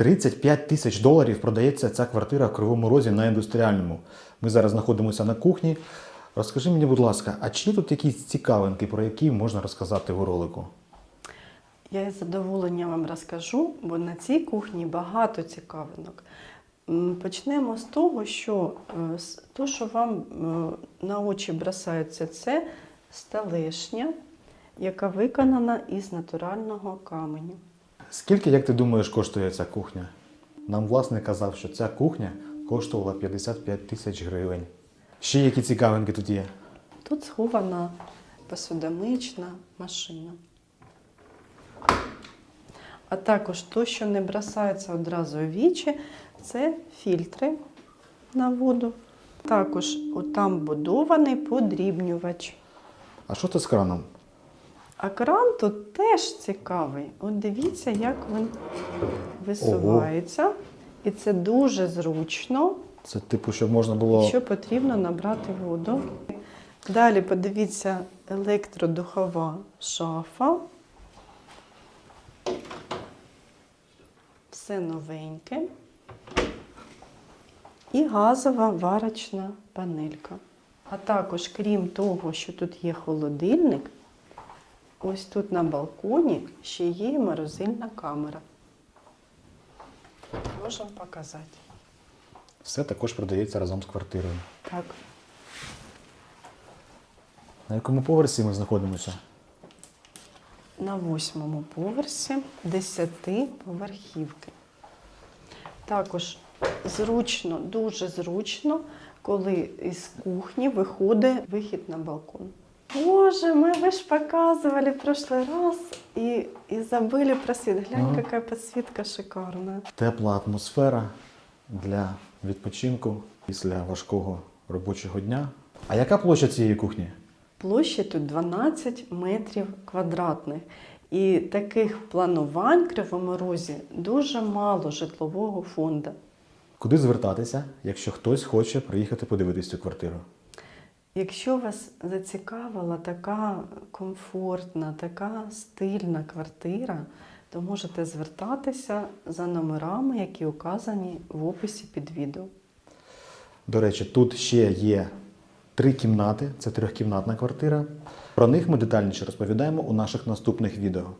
35 тисяч доларів продається ця квартира в Кривому Розі на індустріальному. Ми зараз знаходимося на кухні. Розкажи мені, будь ласка, а чи є тут якісь цікавинки, про які можна розказати у ролику? Я із задоволенням вам розкажу, бо на цій кухні багато цікавинок. Почнемо з того, що е, то, що вам е, на очі бросається, це столешня, яка виконана із натурального каменю. Скільки, як ти думаєш, коштує ця кухня? Нам власник казав, що ця кухня коштувала 55 тисяч гривень. Ще які цікавинки тут є? Тут схована посудомична машина. А також то, що не бросається одразу у вічі, це фільтри на воду. Також там будований подрібнювач. А що це з краном? А кран тут теж цікавий. От дивіться, як він висувається. І це дуже зручно, Це типу, щоб можна було. якщо потрібно набрати воду. Далі подивіться електродухова шафа. Все новеньке. І газова варочна панелька. А також, крім того, що тут є холодильник, ось тут на балконі ще є морозильна камера. Можемо показати. Все також продається разом з квартирою. Так. На якому поверсі ми знаходимося? на восьмому поверсі 10 поверхівки. Також зручно, дуже зручно, коли із кухні виходить вихід на балкон. Боже, ми ви ж показували в прошлый раз і, і забили про світ. Глянь, Ага. яка підсвітка шикарна. Тепла атмосфера для відпочинку після важкого робочого дня. А яка площа цієї кухні? Площа тут 12 метрів квадратних. І таких планувань в Кривому Розі дуже мало житлового фонду. Куди звертатися, якщо хтось хоче приїхати подивитись цю квартиру? Якщо вас зацікавила така комфортна, така стильна квартира, то можете звертатися за номерами, які указані в описі під відео. До речі, тут ще є три кімнати, це трьохкімнатна квартира. Про них ми детальніше розповідаємо у наших наступних відео.